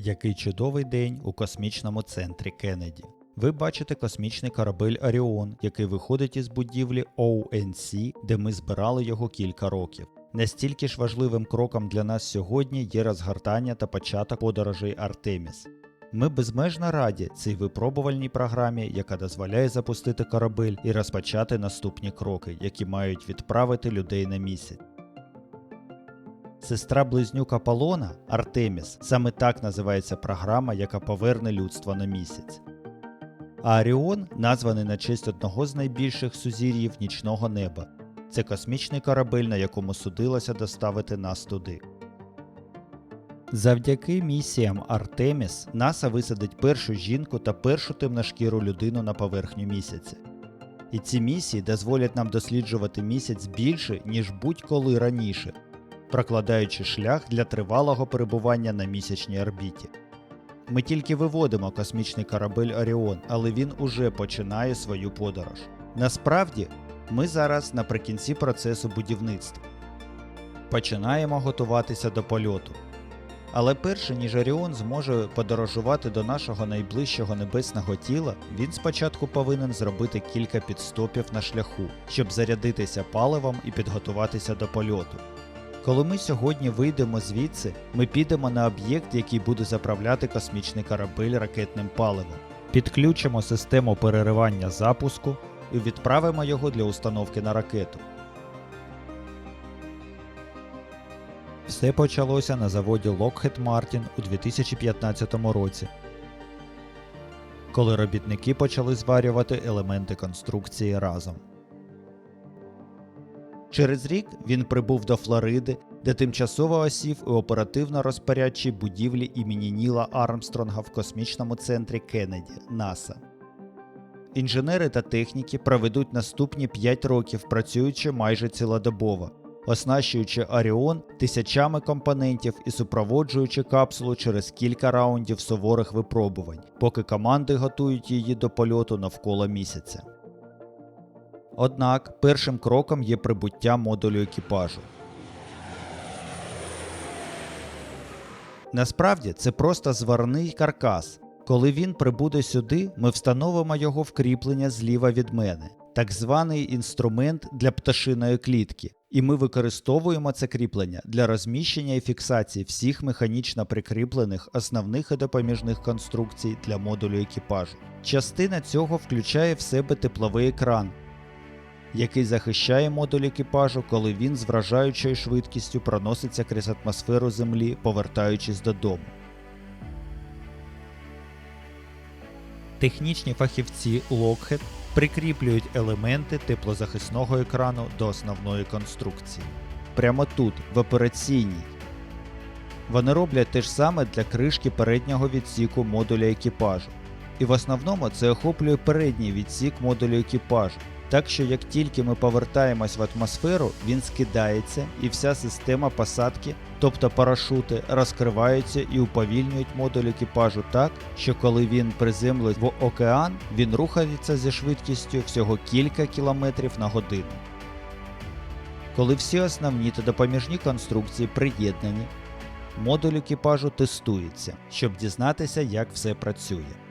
Який чудовий день у космічному центрі Кеннеді. Ви бачите космічний корабель Оріон, який виходить із будівлі ONC, де ми збирали його кілька років. Настільки ж важливим кроком для нас сьогодні є розгортання та початок подорожей Артеміс. Ми безмежно раді цій випробувальній програмі, яка дозволяє запустити корабель і розпочати наступні кроки, які мають відправити людей на місяць. Сестра близнюк Аполлона Артеміс саме так називається програма, яка поверне людство на місяць. А Оріон названий на честь одного з найбільших сузір'їв нічного неба. Це космічний корабель, на якому судилося доставити нас туди. Завдяки місіям Артеміс НАСА висадить першу жінку та першу темношкіру людину на поверхню місяця. І ці місії дозволять нам досліджувати місяць більше, ніж будь-коли раніше, прокладаючи шлях для тривалого перебування на місячній орбіті. Ми тільки виводимо космічний корабель Оріон, але він уже починає свою подорож. Насправді, ми зараз наприкінці процесу будівництва. Починаємо готуватися до польоту. Але перше ніж Оріон зможе подорожувати до нашого найближчого небесного тіла, він спочатку повинен зробити кілька підстопів на шляху, щоб зарядитися паливом і підготуватися до польоту. Коли ми сьогодні вийдемо звідси, ми підемо на об'єкт, який буде заправляти космічний корабель ракетним паливом. Підключимо систему переривання запуску і відправимо його для установки на ракету. Все почалося на заводі Lockheed Martin у 2015 році, коли робітники почали зварювати елементи конструкції разом. Через рік він прибув до Флориди, де тимчасово осів у оперативно розпорядчій будівлі імені Ніла Армстронга в космічному центрі Кеннеді НАСА. Інженери та техніки проведуть наступні 5 років, працюючи майже цілодобово, оснащуючи Оріон тисячами компонентів і супроводжуючи капсулу через кілька раундів суворих випробувань, поки команди готують її до польоту навколо місяця. Однак першим кроком є прибуття модулю екіпажу. Насправді це просто зварний каркас. Коли він прибуде сюди, ми встановимо його в кріплення зліва від мене, так званий інструмент для пташиної клітки, і ми використовуємо це кріплення для розміщення і фіксації всіх механічно прикріплених основних і допоміжних конструкцій для модулю екіпажу. Частина цього включає в себе тепловий екран, який захищає модуль екіпажу, коли він з вражаючою швидкістю проноситься крізь атмосферу Землі, повертаючись додому. Технічні фахівці Lockheed прикріплюють елементи теплозахисного екрану до основної конструкції. Прямо тут, в операційній. Вони роблять те ж саме для кришки переднього відсіку модуля екіпажу. І в основному це охоплює передній відсік модулю екіпажу. Так що як тільки ми повертаємось в атмосферу, він скидається і вся система посадки, тобто парашути, розкриваються і уповільнюють модуль екіпажу так, що коли він приземлить в океан, він рухається зі швидкістю всього кілька кілометрів на годину. Коли всі основні та допоміжні конструкції приєднані, модуль екіпажу тестується, щоб дізнатися, як все працює.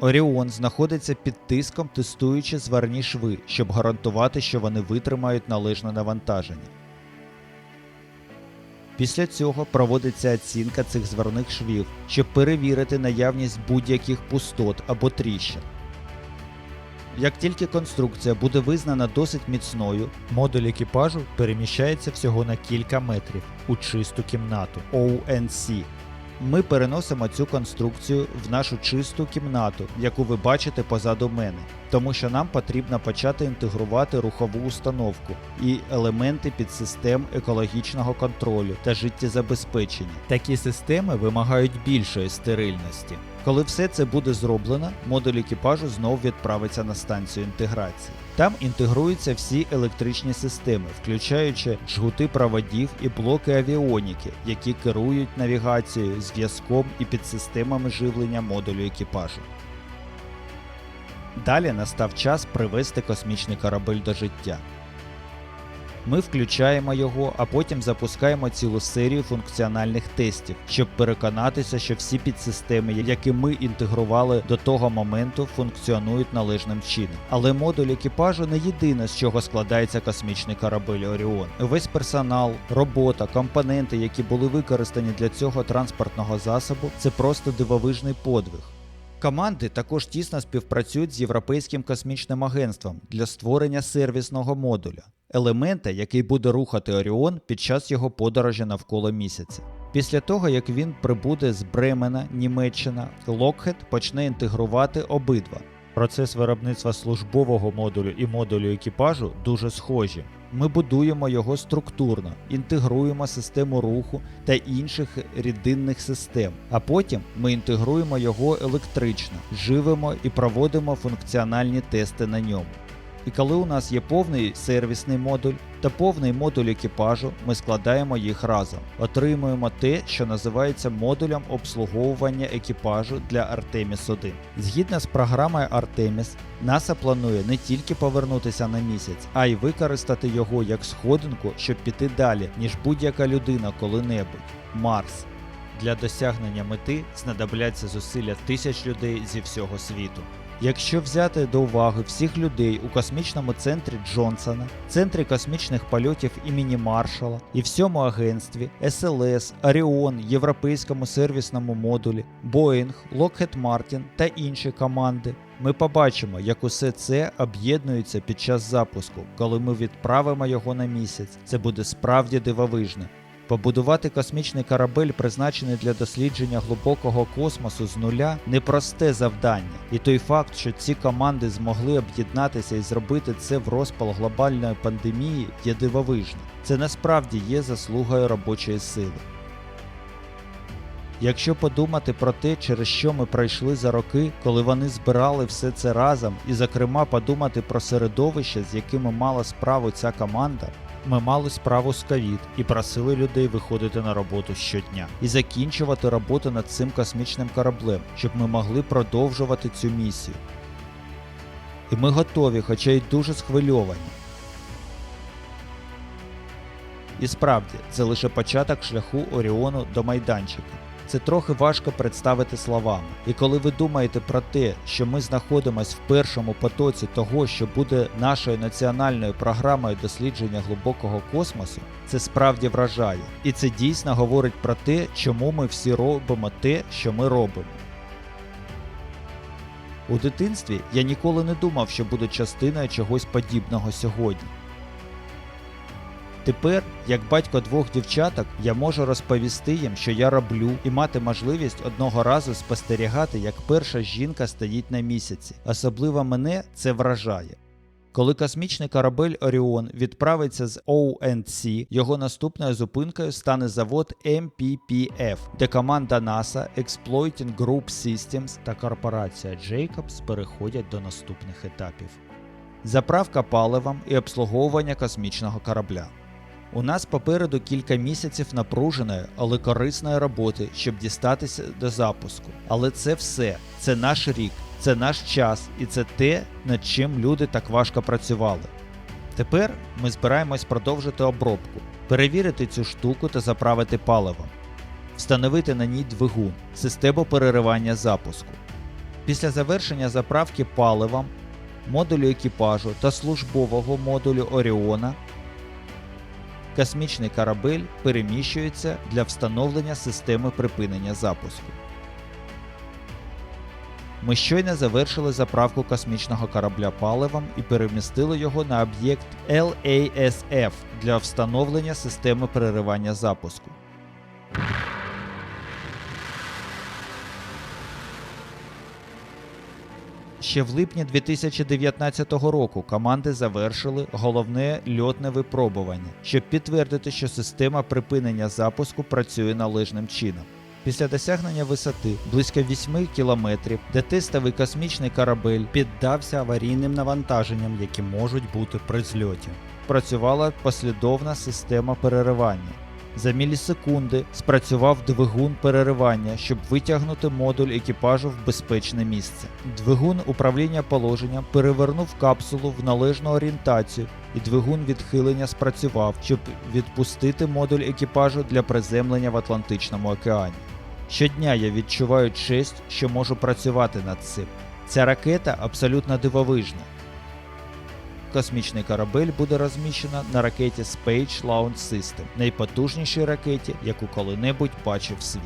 Оріон знаходиться під тиском, тестуючи зварні шви, щоб гарантувати, що вони витримають належне навантаження. Після цього проводиться оцінка цих зварних швів, щоб перевірити наявність будь-яких пустот або тріщин. Як тільки конструкція буде визнана досить міцною, модуль екіпажу переміщається всього на кілька метрів у чисту кімнату ONC. Ми переносимо цю конструкцію в нашу чисту кімнату, яку ви бачите позаду мене, тому що нам потрібно почати інтегрувати рухову установку і елементи підсистем екологічного контролю та життєзабезпечення. Такі системи вимагають більшої стерильності. Коли все це буде зроблено, модуль екіпажу знову відправиться на станцію інтеграції. Там інтегруються всі електричні системи, включаючи жгути проводів і блоки авіоніки, які керують навігацією, зв'язком і підсистемами живлення модулю екіпажу. Далі настав час привести космічний корабель до життя. Ми включаємо його, а потім запускаємо цілу серію функціональних тестів, щоб переконатися, що всі підсистеми, які ми інтегрували до того моменту, функціонують належним чином. Але модуль екіпажу не єдине, з чого складається космічний корабель Оріон. Весь персонал, робота, компоненти, які були використані для цього транспортного засобу, це просто дивовижний подвиг. Команди також тісно співпрацюють з Європейським космічним агентством для створення сервісного модуля, елемента, який буде рухати Оріон під час його подорожі навколо місяця. Після того, як він прибуде з Бремена, Німеччина, Локхед почне інтегрувати обидва. Процес виробництва службового модулю і модулю екіпажу дуже схожі. Ми будуємо його структурно, інтегруємо систему руху та інших рідинних систем, а потім ми інтегруємо його електрично, живемо і проводимо функціональні тести на ньому. І коли у нас є повний сервісний модуль та повний модуль екіпажу, ми складаємо їх разом, отримуємо те, що називається модулем обслуговування екіпажу для Artemis 1. Згідно з програмою Artemis, НАСА планує не тільки повернутися на місяць, а й використати його як сходинку, щоб піти далі, ніж будь-яка людина коли-небудь Марс. Для досягнення мети знадобляться зусилля тисяч людей зі всього світу. Якщо взяти до уваги всіх людей у космічному центрі Джонсона, центрі космічних польотів імені Маршала і всьому агентстві, СЛС, Оріон, Європейському сервісному модулі, Боїнг, Lockheed Martin та інші команди, ми побачимо, як усе це об'єднується під час запуску, коли ми відправимо його на місяць. Це буде справді дивовижно. Побудувати космічний корабель, призначений для дослідження глибокого космосу з нуля, непросте завдання. І той факт, що ці команди змогли об'єднатися і зробити це в розпал глобальної пандемії, є дивовижним. Це насправді є заслугою робочої сили. Якщо подумати про те, через що ми пройшли за роки, коли вони збирали все це разом, і, зокрема, подумати про середовище, з якими мала справу ця команда, ми мали справу з ковід і просили людей виходити на роботу щодня і закінчувати роботу над цим космічним кораблем, щоб ми могли продовжувати цю місію. І ми готові, хоча й дуже схвильовані. І справді, це лише початок шляху Оріону до майданчика. Це трохи важко представити словами. І коли ви думаєте про те, що ми знаходимося в першому потоці того, що буде нашою національною програмою дослідження глибокого космосу, це справді вражає. І це дійсно говорить про те, чому ми всі робимо те, що ми робимо. У дитинстві я ніколи не думав, що буду частиною чогось подібного сьогодні. Тепер, як батько двох дівчаток, я можу розповісти їм, що я роблю, і мати можливість одного разу спостерігати, як перша жінка стоїть на місяці. Особливо мене це вражає. Коли космічний корабель Оріон відправиться з ONC, його наступною зупинкою стане завод MPPF, де команда NASA, Exploiting Group Systems та корпорація Jacobs переходять до наступних етапів. Заправка паливом і обслуговування космічного корабля. У нас попереду кілька місяців напруженої, але корисної роботи, щоб дістатися до запуску. Але це все, це наш рік, це наш час і це те, над чим люди так важко працювали. Тепер ми збираємось продовжити обробку, перевірити цю штуку та заправити паливом, встановити на ній двигун, систему переривання запуску. Після завершення заправки паливом, модулю екіпажу та службового модулю Оріона космічний корабель переміщується для встановлення системи припинення запуску. Ми щойно завершили заправку космічного корабля паливом і перемістили його на об'єкт LASF для встановлення системи переривання запуску. Ще в липні 2019 року команди завершили головне льотне випробування, щоб підтвердити, що система припинення запуску працює належним чином. Після досягнення висоти близько 8 кілометрів, де тестовий космічний корабель піддався аварійним навантаженням, які можуть бути при зльоті. Працювала послідовна система переривання. За мілісекунди спрацював двигун переривання, щоб витягнути модуль екіпажу в безпечне місце. Двигун управління положенням перевернув капсулу в належну орієнтацію, і двигун відхилення спрацював, щоб відпустити модуль екіпажу для приземлення в Атлантичному океані. Щодня я відчуваю честь, що можу працювати над цим. Ця ракета абсолютно дивовижна. Космічний корабель буде розміщено на ракеті Space Launch System, найпотужнішій ракеті, яку коли-небудь бачив світ.